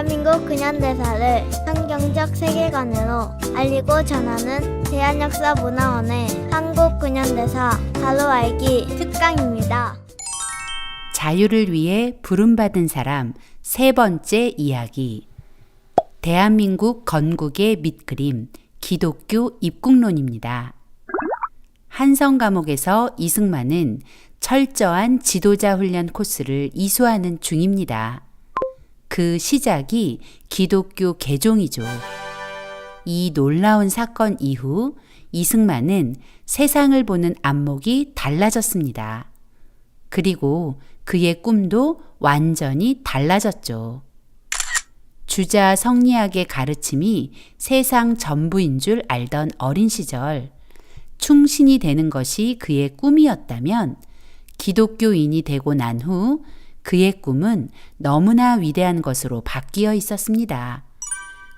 대한민국 근현대사를 성경적 세계관으로 알리고 전하는 대한역사문화원의 한국 근현대사 바로 알기 특강입니다. 자유를 위해 부름받은 사람 세 번째 이야기. 대한민국 건국의 밑그림 기독교 입국론입니다. 한성 감옥에서 이승만은 철저한 지도자 훈련 코스를 이수하는 중입니다. 그 시작이 기독교 개종이죠. 이 놀라운 사건 이후 이승만은 세상을 보는 안목이 달라졌습니다. 그리고 그의 꿈도 완전히 달라졌죠. 주자 성리학의 가르침이 세상 전부인 줄 알던 어린 시절, 충신이 되는 것이 그의 꿈이었다면, 기독교인이 되고 난 후 그의 꿈은 너무나 위대한 것으로 바뀌어 있었습니다.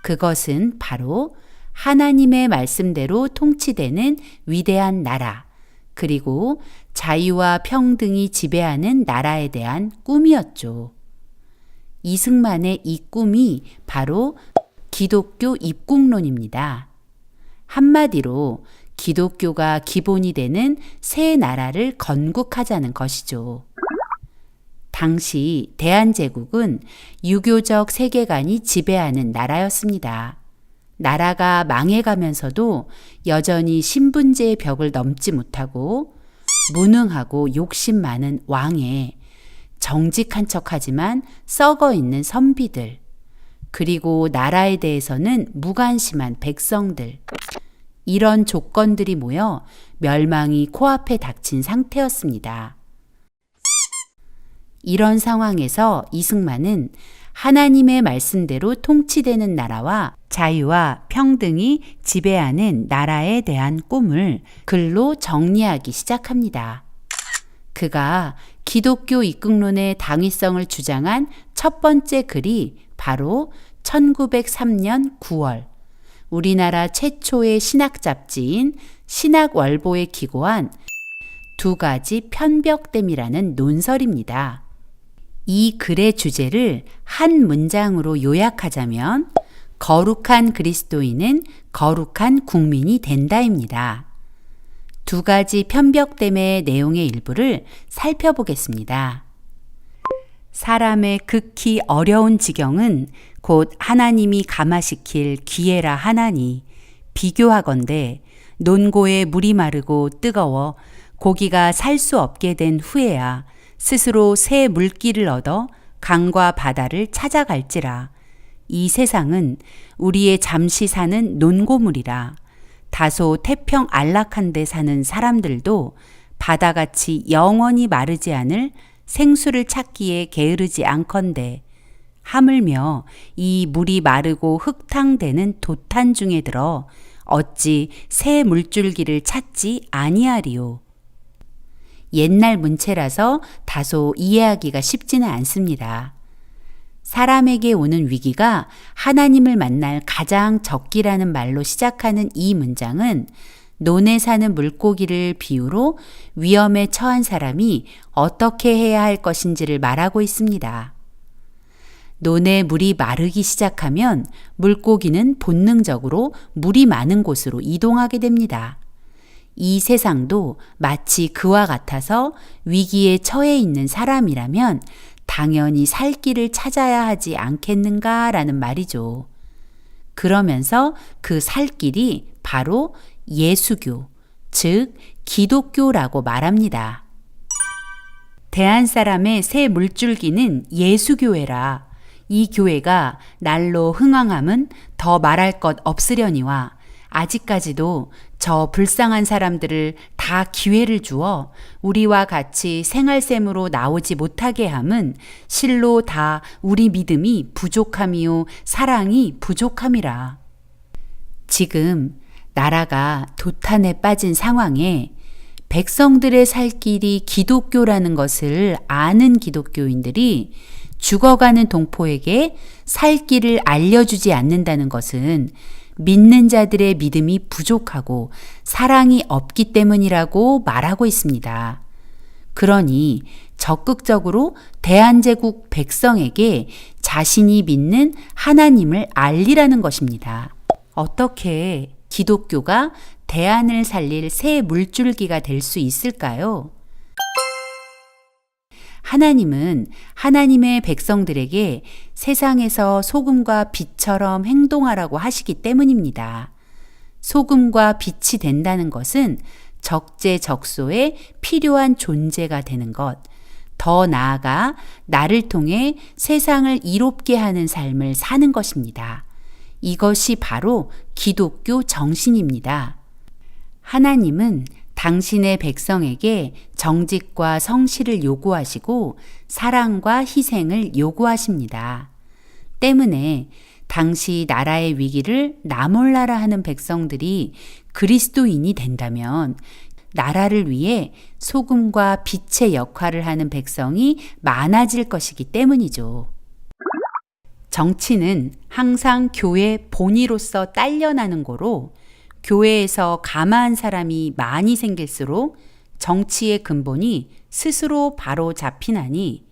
그것은 바로 하나님의 말씀대로 통치되는 위대한 나라, 그리고 자유와 평등이 지배하는 나라에 대한 꿈이었죠. 이승만의 이 꿈이 바로 기독교 입국론입니다. 한마디로 기독교가 기본이 되는 새 나라를 건국하자는 것이죠. 당시 대한제국은 유교적 세계관이 지배하는 나라였습니다. 나라가 망해가면서도 여전히 신분제의 벽을 넘지 못하고 무능하고 욕심 많은 왕에 정직한 척하지만 썩어 있는 선비들, 그리고 나라에 대해서는 무관심한 백성들, 이런 조건들이 모여 멸망이 코앞에 닥친 상태였습니다. 이런 상황에서 이승만은 하나님의 말씀대로 통치되는 나라와 자유와 평등이 지배하는 나라에 대한 꿈을 글로 정리하기 시작합니다. 그가 기독교 입국론의 당위성을 주장한 첫 번째 글이 바로 1903년 9월 우리나라 최초의 신학 잡지인 신학월보에 기고한 두 가지 편벽됨이라는 논설입니다. 이 글의 주제를 한 문장으로 요약하자면 거룩한 그리스도인은 거룩한 국민이 된다입니다. 두 가지 편벽됨의 내용의 일부를 살펴보겠습니다. 사람의 극히 어려운 지경은 곧 하나님이 감화시킬 기회라 하나니 비교하건대 논고에 물이 마르고 뜨거워 고기가 살 수 없게 된 후에야 스스로 새 물기를 얻어 강과 바다를 찾아갈지라. 이 세상은 우리의 잠시 사는 논고물이라. 다소 태평 안락한 데 사는 사람들도 바다같이 영원히 마르지 않을 생수를 찾기에 게으르지 않건대. 하물며 이 물이 마르고 흙탕되는 도탄 중에 들어 어찌 새 물줄기를 찾지 아니하리요. 옛날 문체라서 다소 이해하기가 쉽지는 않습니다. 사람에게 오는 위기가 하나님을 만날 가장 적기라는 말로 시작하는 이 문장은 논에 사는 물고기를 비유로 위험에 처한 사람이 어떻게 해야 할 것인지를 말하고 있습니다. 논에 물이 마르기 시작하면 물고기는 본능적으로 물이 많은 곳으로 이동하게 됩니다. 이 세상도 마치 그와 같아서 위기에 처해 있는 사람이라면 당연히 살 길을 찾아야 하지 않겠는가라는 말이죠. 그러면서 그 살 길이 바로 예수교, 즉 기독교라고 말합니다. 대한 사람의 새 물줄기는 예수교회라. 이 교회가 날로 흥왕함은 더 말할 것 없으려니와 아직까지도 저 불쌍한 사람들을 다 기회를 주어 우리와 같이 생활샘으로 나오지 못하게 함은 실로 다 우리 믿음이 부족함이요 사랑이 부족함이라. 지금 나라가 도탄에 빠진 상황에 백성들의 살 길이 기독교라는 것을 아는 기독교인들이 죽어가는 동포에게 살 길을 알려주지 않는다는 것은 믿는 자들의 믿음이 부족하고 사랑이 없기 때문이라고 말하고 있습니다. 그러니 적극적으로 대한제국 백성에게 자신이 믿는 하나님을 알리라는 것입니다. 어떻게 기독교가 대안을 살릴 새 물줄기가 될 수 있을까요? 하나님은 하나님의 백성들에게 세상에서 소금과 빛처럼 행동하라고 하시기 때문입니다. 소금과 빛이 된다는 것은 적재적소에 필요한 존재가 되는 것, 더 나아가 나를 통해 세상을 이롭게 하는 삶을 사는 것입니다. 이것이 바로 기독교 정신입니다. 하나님은 당신의 백성에게 정직과 성실을 요구하시고 사랑과 희생을 요구하십니다. 때문에 당시 나라의 위기를 나 몰라라 하는 백성들이 그리스도인이 된다면 나라를 위해 소금과 빛의 역할을 하는 백성이 많아질 것이기 때문이죠. 정치는 항상 교회 본의로서 딸려나는 거로 교회에서 가마한 사람이 많이 생길수록 정치의 근본이 스스로 바로 잡히나니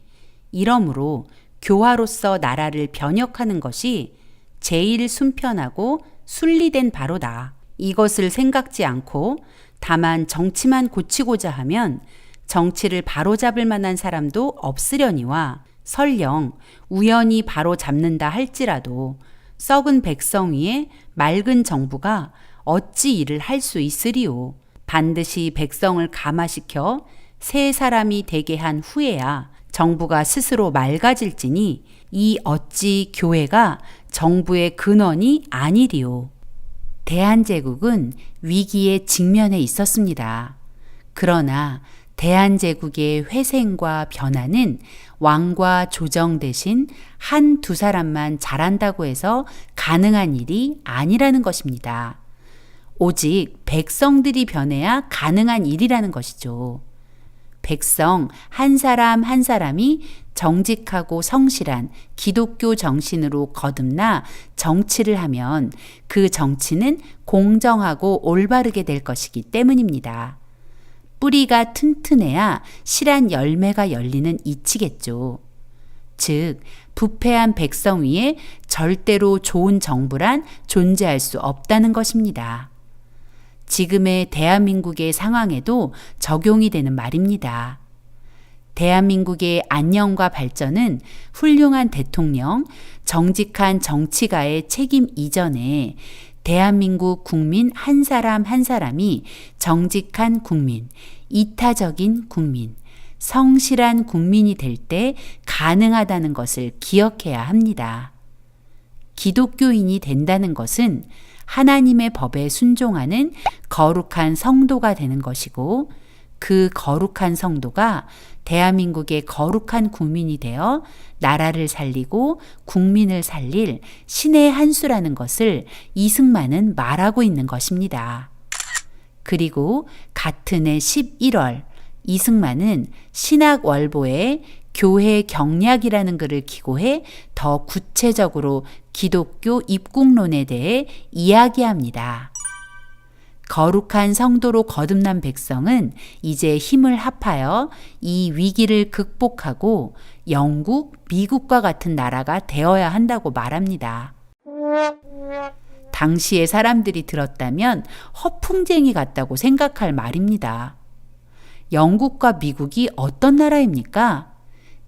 이러므로 교화로서 나라를 변혁하는 것이 제일 순편하고 순리된 바로다. 이것을 생각지 않고 다만 정치만 고치고자 하면 정치를 바로잡을 만한 사람도 없으려니와 설령 우연히 바로 잡는다 할지라도 썩은 백성 위에 맑은 정부가 어찌 일을 할 수 있으리요. 반드시 백성을 감화시켜 새 사람이 되게 한 후에야 정부가 스스로 맑아질지니 이 어찌 교회가 정부의 근원이 아니리요. 대한제국은 위기에 직면해 있었습니다. 그러나 대한제국의 회생과 변화는 왕과 조정 대신 한 두 사람만 잘한다고 해서 가능한 일이 아니라는 것입니다. 오직 백성들이 변해야 가능한 일이라는 것이죠. 백성 한 사람 한 사람이 정직하고 성실한 기독교 정신으로 거듭나 정치를 하면 그 정치는 공정하고 올바르게 될 것이기 때문입니다. 뿌리가 튼튼해야 실한 열매가 열리는 이치겠죠. 즉, 부패한 백성 위에 절대로 좋은 정부란 존재할 수 없다는 것입니다. 지금의 대한민국의 상황에도 적용이 되는 말입니다. 대한민국의 안녕과 발전은 훌륭한 대통령, 정직한 정치가의 책임 이전에 대한민국 국민 한 사람 한 사람이 정직한 국민, 이타적인 국민, 성실한 국민이 될 때 가능하다는 것을 기억해야 합니다. 기독교인이 된다는 것은 하나님의 법에 순종하는 거룩한 성도가 되는 것이고 그 거룩한 성도가 대한민국의 거룩한 국민이 되어 나라를 살리고 국민을 살릴 신의 한 수라는 것을 이승만은 말하고 있는 것입니다. 그리고 같은 해 11월 이승만은 신학월보에 교회 경략이라는 글을 기고해 더 구체적으로 기독교 입국론에 대해 이야기합니다. 거룩한 성도로 거듭난 백성은 이제 힘을 합하여 이 위기를 극복하고 영국, 미국과 같은 나라가 되어야 한다고 말합니다. 당시의 사람들이 들었다면 허풍쟁이 같다고 생각할 말입니다. 영국과 미국이 어떤 나라입니까?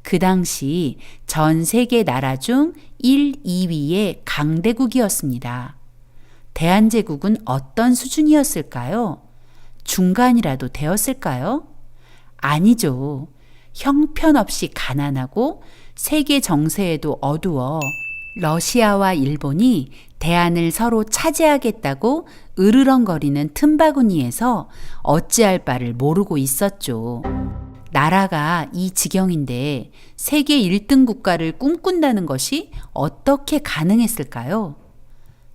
그 당시 전 세계 나라 중 1, 2위의 강대국이었습니다. 대한제국은 어떤 수준이었을까요? 중간이라도 되었을까요? 아니죠. 형편없이 가난하고 세계 정세에도 어두워 러시아와 일본이 대안을 서로 차지하겠다고 으르렁거리는 틈바구니에서 어찌할 바를 모르고 있었죠. 나라가 이 지경인데 세계 1등 국가를 꿈꾼다는 것이 어떻게 가능했을까요?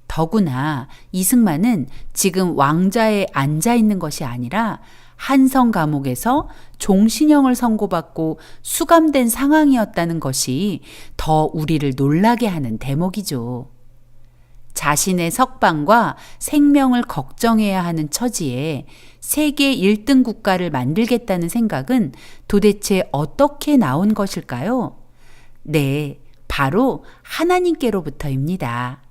더구나 이승만은 지금 왕자에 앉아 있는 것이 아니라 한성 감옥에서 종신형을 선고받고 수감된 상황이었다는 것이 더 우리를 놀라게 하는 대목이죠. 자신의 석방과 생명을 걱정해야 하는 처지에 세계 1등 국가를 만들겠다는 생각은 도대체 어떻게 나온 것일까요? 네, 바로 하나님께로부터입니다.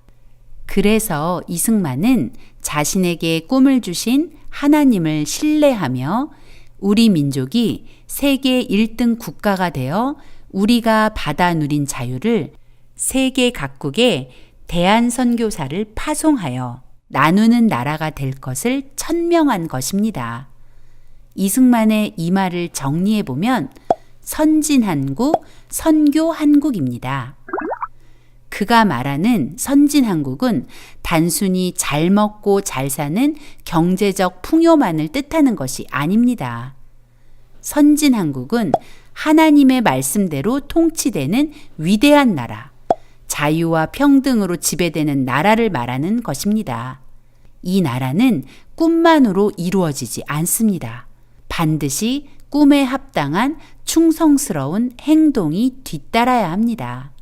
그래서 이승만은 자신에게 꿈을 주신 하나님을 신뢰하며 우리 민족이 세계 1등 국가가 되어 우리가 받아 누린 자유를 세계 각국에 대한선교사를 파송하여 나누는 나라가 될 것을 천명한 것입니다. 이승만의 이 말을 정리해 보면 선진한국, 선교한국입니다. 그가 말하는 선진한국은 단순히 잘 먹고 잘 사는 경제적 풍요만을 뜻하는 것이 아닙니다. 선진한국은 하나님의 말씀대로 통치되는 위대한 나라, 자유와 평등으로 지배되는 나라를 말하는 것입니다. 이 나라는 꿈만으로 이루어지지 않습니다. 반드시 꿈에 합당한 충성스러운 행동이 뒤따라야 합니다.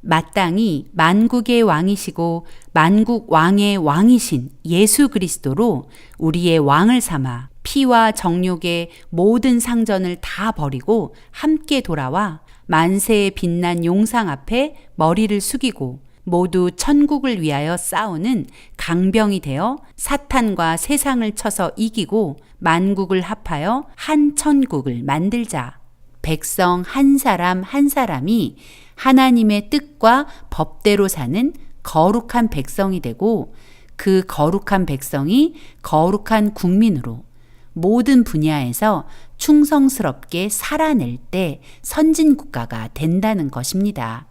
마땅히 만국의 왕이시고 만국 왕의 왕이신 예수 그리스도로 우리의 왕을 삼아 피와 정욕의 모든 상전을 다 버리고 함께 돌아와 만세의 빛난 용상 앞에 머리를 숙이고 모두 천국을 위하여 싸우는 강병이 되어 사탄과 세상을 쳐서 이기고 만국을 합하여 한 천국을 만들자. 백성 한 사람 한 사람이 하나님의 뜻과 법대로 사는 거룩한 백성이 되고 그 거룩한 백성이 거룩한 국민으로 모든 분야에서 충성스럽게 살아낼 때 선진국가가 된다는 것입니다.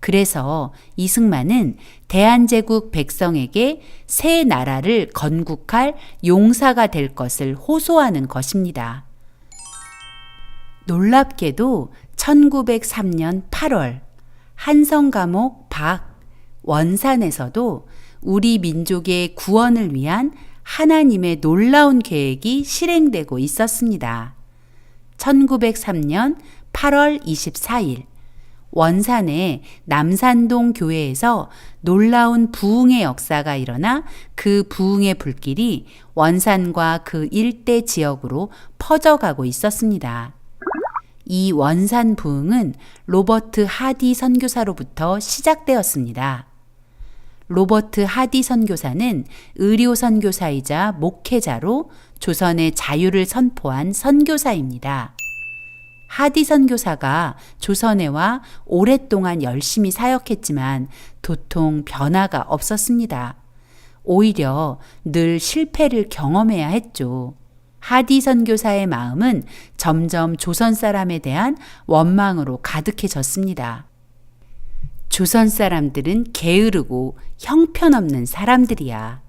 그래서 이승만은 대한제국 백성에게 새 나라를 건국할 용사가 될 것을 호소하는 것입니다. 놀랍게도 1903년 8월 한성 감옥 박 원산에서도 우리 민족의 구원을 위한 하나님의 놀라운 계획이 실행되고 있었습니다. 1903년 8월 24일 원산의 남산동 교회에서 놀라운 부흥의 역사가 일어나 그 부흥의 불길이 원산과 그 일대 지역으로 퍼져가고 있었습니다. 이 원산 부흥은 로버트 하디 선교사로부터 시작되었습니다. 로버트 하디 선교사는 의료 선교사이자 목회자로 조선의 자유를 선포한 선교사입니다. 하디 선교사가 조선에와 오랫동안 열심히 사역했지만 도통 변화가 없었습니다. 오히려 늘 실패를 경험해야 했죠. 하디 선교사의 마음은 점점 조선 사람에 대한 원망으로 가득해졌습니다. 조선 사람들은 게으르고 형편없는 사람들이야.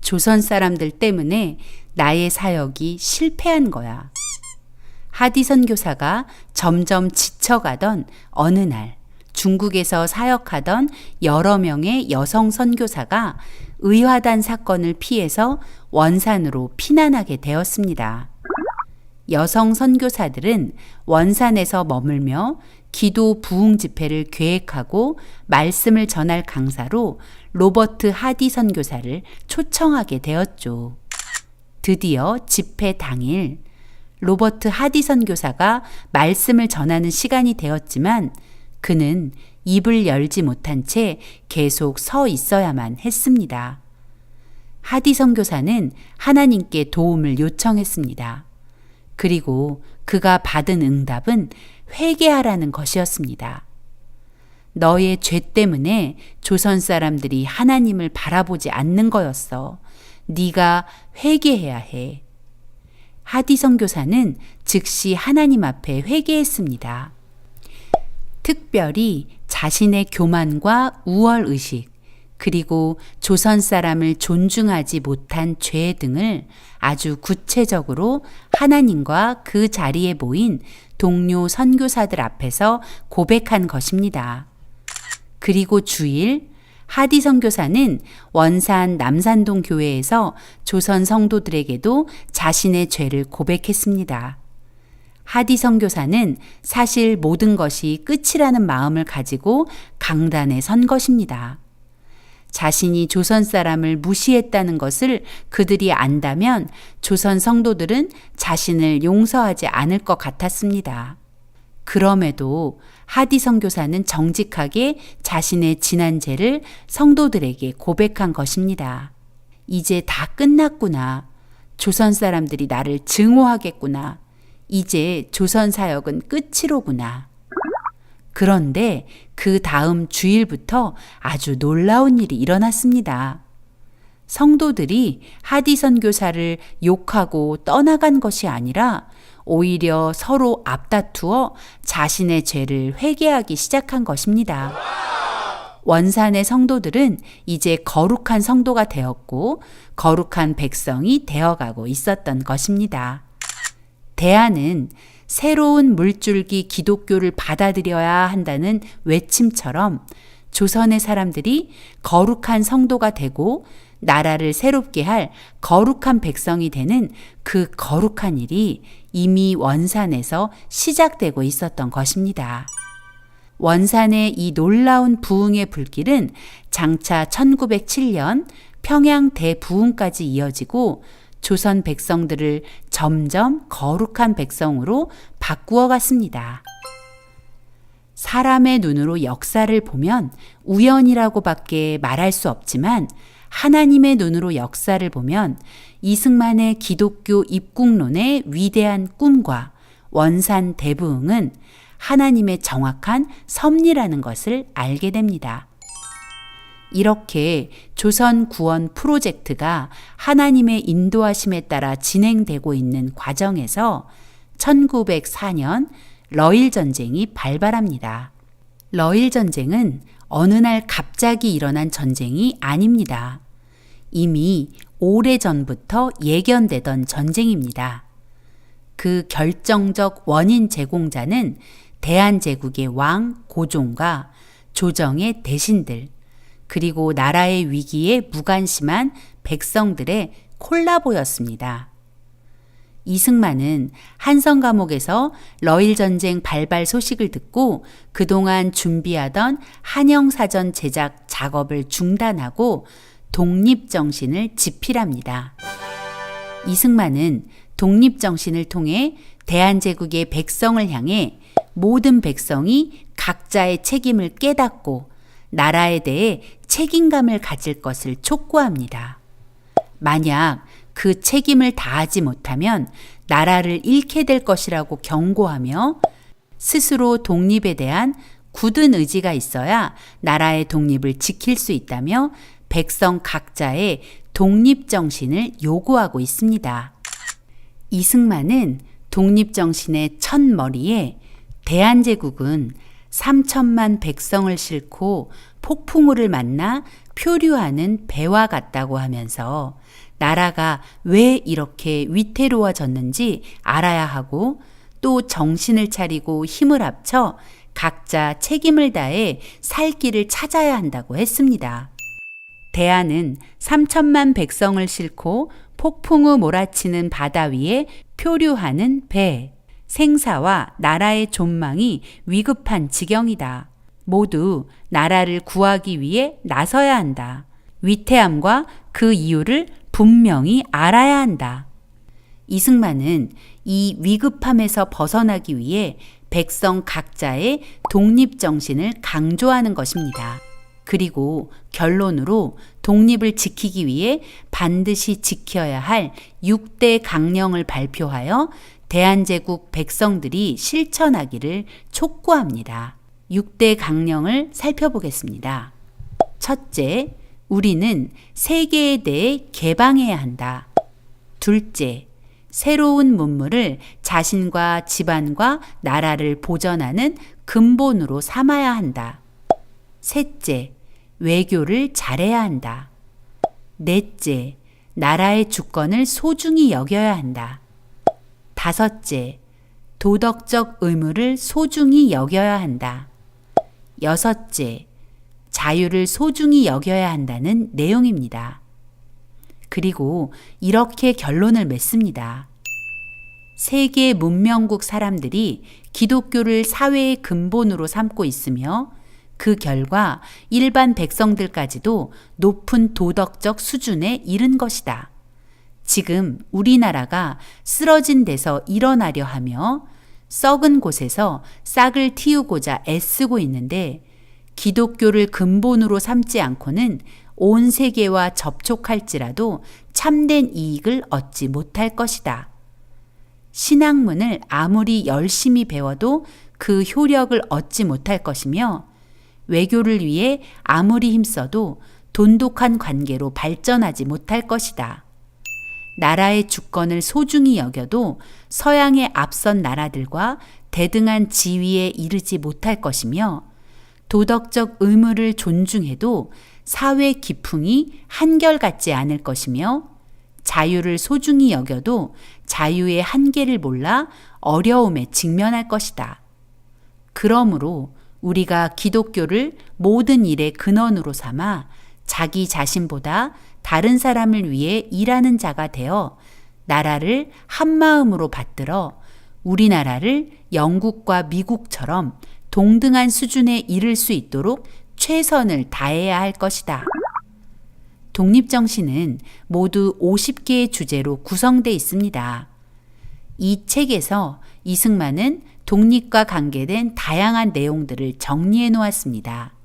조선 사람들 때문에 나의 사역이 실패한 거야. 하디 선 교사가 점점 지쳐가던 어느 날 중국에서 사역하던 여러 명의 여성 선교사가 의화단 사건을 피해서 원산으로 피난하게 되었습니다. 여성 선교사들은 원산에서 머물며 기도 부흥 집회를 계획하고 말씀을 전할 강사로 로버트 하디 선교사를 초청하게 되었죠. 드디어 집회 당일 로버트 하디 선교사가 말씀을 전하는 시간이 되었지만 그는 입을 열지 못한 채 계속 서 있어야만 했습니다. 하디 선교사는 하나님께 도움을 요청했습니다. 그리고 그가 받은 응답은 회개하라는 것이었습니다. 너의 죄 때문에 조선 사람들이 하나님을 바라보지 않는 거였어. 네가 회개해야 해. 하디 선교사는 즉시 하나님 앞에 회개했습니다. 특별히 자신의 교만과 우월 의식, 그리고 조선 사람을 존중하지 못한 죄 등을 아주 구체적으로 하나님과 그 자리에 모인 동료 선교사들 앞에서 고백한 것입니다. 그리고 주일 하디 선교사는 원산 남산동 교회에서 조선 성도들에게도 자신의 죄를 고백했습니다. 하디 선교사는 사실 모든 것이 끝이라는 마음을 가지고 강단에 선 것입니다. 자신이 조선 사람을 무시했다는 것을 그들이 안다면 조선 성도들은 자신을 용서하지 않을 것 같았습니다. 그럼에도 하디 선교사는 정직하게 자신의 지난 죄를 성도들에게 고백한 것입니다. 이제 다 끝났구나. 조선 사람들이 나를 증오하겠구나. 이제 조선 사역은 끝이로구나. 그런데 그 다음 주일부터 아주 놀라운 일이 일어났습니다. 성도들이 하디 선교사를 욕하고 떠나간 것이 아니라 오히려 서로 앞다투어 자신의 죄를 회개하기 시작한 것입니다. 원산의 성도들은 이제 거룩한 성도가 되었고 거룩한 백성이 되어가고 있었던 것입니다. 대안은 새로운 물줄기 기독교를 받아들여야 한다는 외침처럼 조선의 사람들이 거룩한 성도가 되고 나라를 새롭게 할 거룩한 백성이 되는 그 거룩한 일이 이미 원산에서 시작되고 있었던 것입니다. 원산의 이 놀라운 부흥의 불길은 장차 1907년 평양 대부흥까지 이어지고 조선 백성들을 점점 거룩한 백성으로 바꾸어 갔습니다. 사람의 눈으로 역사를 보면 우연이라고밖에 말할 수 없지만 하나님의 눈으로 역사를 보면 이승만의 기독교 입국론의 위대한 꿈과 원산 대부흥은 하나님의 정확한 섭리라는 것을 알게 됩니다. 이렇게 조선 구원 프로젝트가 하나님의 인도하심에 따라 진행되고 있는 과정에서 1904년 러일 전쟁이 발발합니다. 러일 전쟁은 어느 날 갑자기 일어난 전쟁이 아닙니다. 이미 오래 전부터 예견되던 전쟁입니다. 그 결정적 원인 제공자는 대한제국의 왕 고종과 조정의 대신들, 그리고 나라의 위기에 무관심한 백성들의 콜라보였습니다. 이승만은 한성 감옥에서 러일 전쟁 발발 소식을 듣고 그동안 준비하던 한영 사전 제작 작업을 중단하고 독립 정신을 집필합니다. 이승만은 독립 정신을 통해 대한제국의 백성을 향해 모든 백성이 각자의 책임을 깨닫고 나라에 대해 책임감을 가질 것을 촉구합니다. 만약 그 책임을 다하지 못하면 나라를 잃게 될 것이라고 경고하며 스스로 독립에 대한 굳은 의지가 있어야 나라의 독립을 지킬 수 있다며 백성 각자의 독립 정신을 요구하고 있습니다. 이승만은 독립 정신의 첫 머리에 대한제국은 3천만 백성을 싣고 폭풍우를 만나 표류하는 배와 같다고 하면서 나라가 왜 이렇게 위태로워졌는지 알아야 하고 또 정신을 차리고 힘을 합쳐 각자 책임을 다해 살 길을 찾아야 한다고 했습니다. 대안은 3천만 백성을 싣고 폭풍우 몰아치는 바다 위에 표류하는 배, 생사와 나라의 존망이 위급한 지경이다. 모두 나라를 구하기 위해 나서야 한다. 위태함과 그 이유를 분명히 알아야 한다. 이승만은 이 위급함에서 벗어나기 위해 백성 각자의 독립정신을 강조하는 것입니다. 그리고 결론으로 독립을 지키기 위해 반드시 지켜야 할 6대 강령을 발표하여 대한제국 백성들이 실천하기를 촉구합니다. 6대 강령을 살펴보겠습니다. 첫째, 우리는 세계에 대해 개방해야 한다. 둘째, 새로운 문물을 자신과 집안과 나라를 보전하는 근본으로 삼아야 한다. 셋째, 외교를 잘해야 한다. 넷째, 나라의 주권을 소중히 여겨야 한다. 다섯째, 도덕적 의무를 소중히 여겨야 한다. 여섯째, 자유를 소중히 여겨야 한다는 내용입니다. 그리고 이렇게 결론을 맺습니다. 세계 문명국 사람들이 기독교를 사회의 근본으로 삼고 있으며 그 결과 일반 백성들까지도 높은 도덕적 수준에 이른 것이다. 지금 우리나라가 쓰러진 데서 일어나려 하며 썩은 곳에서 싹을 틔우고자 애쓰고 있는데 기독교를 근본으로 삼지 않고는 온 세계와 접촉할지라도 참된 이익을 얻지 못할 것이다. 신학문을 아무리 열심히 배워도 그 효력을 얻지 못할 것이며 외교를 위해 아무리 힘써도 돈독한 관계로 발전하지 못할 것이다. 나라의 주권을 소중히 여겨도 서양의 앞선 나라들과 대등한 지위에 이르지 못할 것이며 도덕적 의무를 존중해도 사회 기풍이 한결같지 않을 것이며 자유를 소중히 여겨도 자유의 한계를 몰라 어려움에 직면할 것이다. 그러므로 우리가 기독교를 모든 일의 근원으로 삼아 자기 자신보다 다른 사람을 위해 일하는 자가 되어 나라를 한마음으로 받들어 우리나라를 영국과 미국처럼 동등한 수준에 이를 수 있도록 최선을 다해야 할 것이다. 독립정신은 모두 50개의 주제로 구성되어 있습니다. 이 책에서 이승만은 독립과 관계된 다양한 내용들을 정리해 놓았습니다.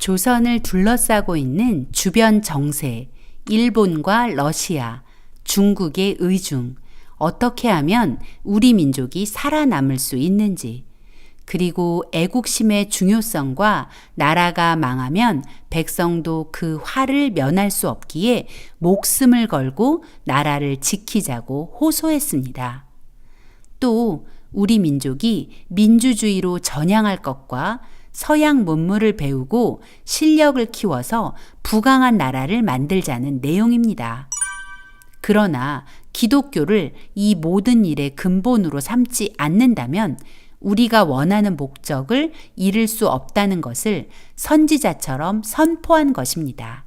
조선을 둘러싸고 있는 주변 정세, 일본과 러시아, 중국의 의중, 어떻게 하면 우리 민족이 살아남을 수 있는지, 그리고 애국심의 중요성과 나라가 망하면 백성도 그 화를 면할 수 없기에 목숨을 걸고 나라를 지키자고 호소했습니다. 또 우리 민족이 민주주의로 전향할 것과 서양 문물을 배우고 실력을 키워서 부강한 나라를 만들자는 내용입니다. 그러나 기독교를 이 모든 일의 근본으로 삼지 않는다면 우리가 원하는 목적을 이룰 수 없다는 것을 선지자처럼 선포한 것입니다.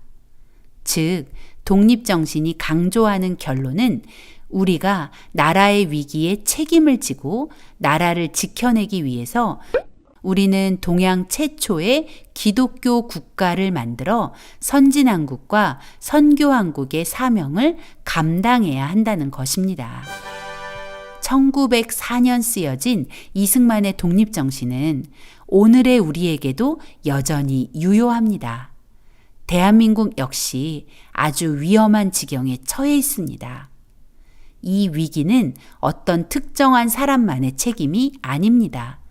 즉, 독립정신이 강조하는 결론은 우리가 나라의 위기에 책임을 지고 나라를 지켜내기 위해서 우리는 동양 최초의 기독교 국가를 만들어 선진왕국과 선교왕국의 사명을 감당해야 한다는 것입니다. 1904년 쓰여진 이승만의 독립정신은 오늘의 우리에게도 여전히 유효합니다. 대한민국 역시 아주 위험한 지경에 처해 있습니다. 이 위기는 어떤 특정한 사람만의 책임이 아닙니다.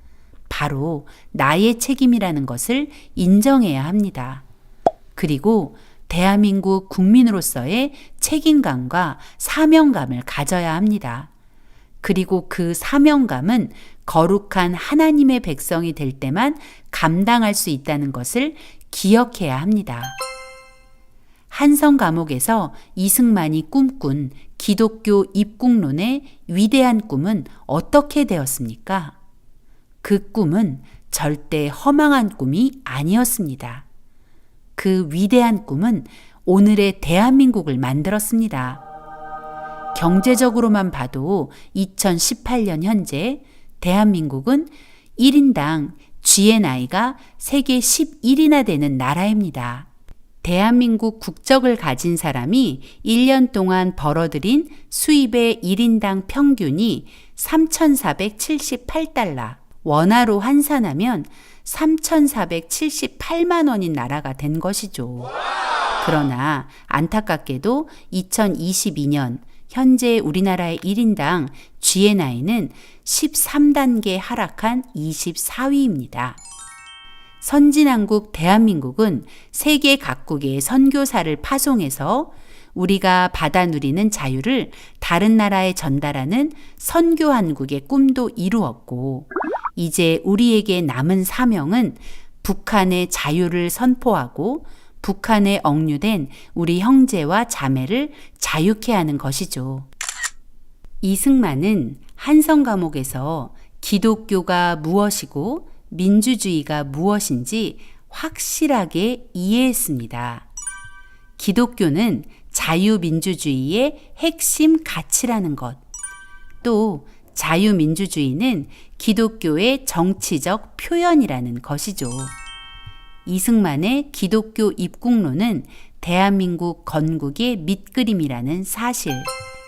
바로 나의 책임이라는 것을 인정해야 합니다. 그리고 대한민국 국민으로서의 책임감과 사명감을 가져야 합니다. 그리고 그 사명감은 거룩한 하나님의 백성이 될 때만 감당할 수 있다는 것을 기억해야 합니다. 한성 감옥에서 이승만이 꿈꾼 기독교 입국론의 위대한 꿈은 어떻게 되었습니까? 그 꿈은 절대 허망한 꿈이 아니었습니다. 그 위대한 꿈은 오늘의 대한민국을 만들었습니다. 경제적으로만 봐도 2018년 현재 대한민국은 1인당 쥐의 나이가 세계 11이나 되는 나라입니다. 대한민국 국적을 가진 사람이 1년 동안 벌어들인 수입의 1인당 평균이 3,478달러, 원화로 환산하면 3,478만 원인 나라가 된 것이죠. 그러나 안타깝게도 2022년 현재 우리나라의 1인당 쥐의 나이는 13단계 하락한 24위입니다. 선진왕국 대한민국은 세계 각국의 선교사를 파송해서 우리가 받아 누리는 자유를 다른 나라에 전달하는 선교한국의 꿈도 이루었고, 이제 우리에게 남은 사명은 북한의 자유를 선포하고 북한에 억류된 우리 형제와 자매를 자유케 하는 것이죠. 이승만은 한성 감옥에서 기독교가 무엇이고 민주주의가 무엇인지 확실하게 이해했습니다. 기독교는 자유민주주의의 핵심 가치라는 것. 또 자유민주주의는 기독교의 정치적 표현이라는 것이죠. 이승만의 기독교 입국론은 대한민국 건국의 밑그림이라는 사실.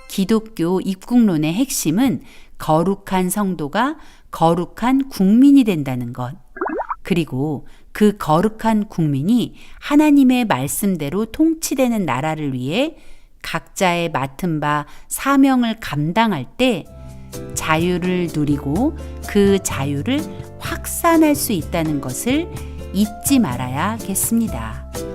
기독교 입국론의 핵심은 거룩한 성도가 거룩한 국민이 된다는 것. 그리고 그 거룩한 국민이 하나님의 말씀대로 통치되는 나라를 위해 각자의 맡은 바 사명을 감당할 때 자유를 누리고 그 자유를 확산할 수 있다는 것을 잊지 말아야겠습니다.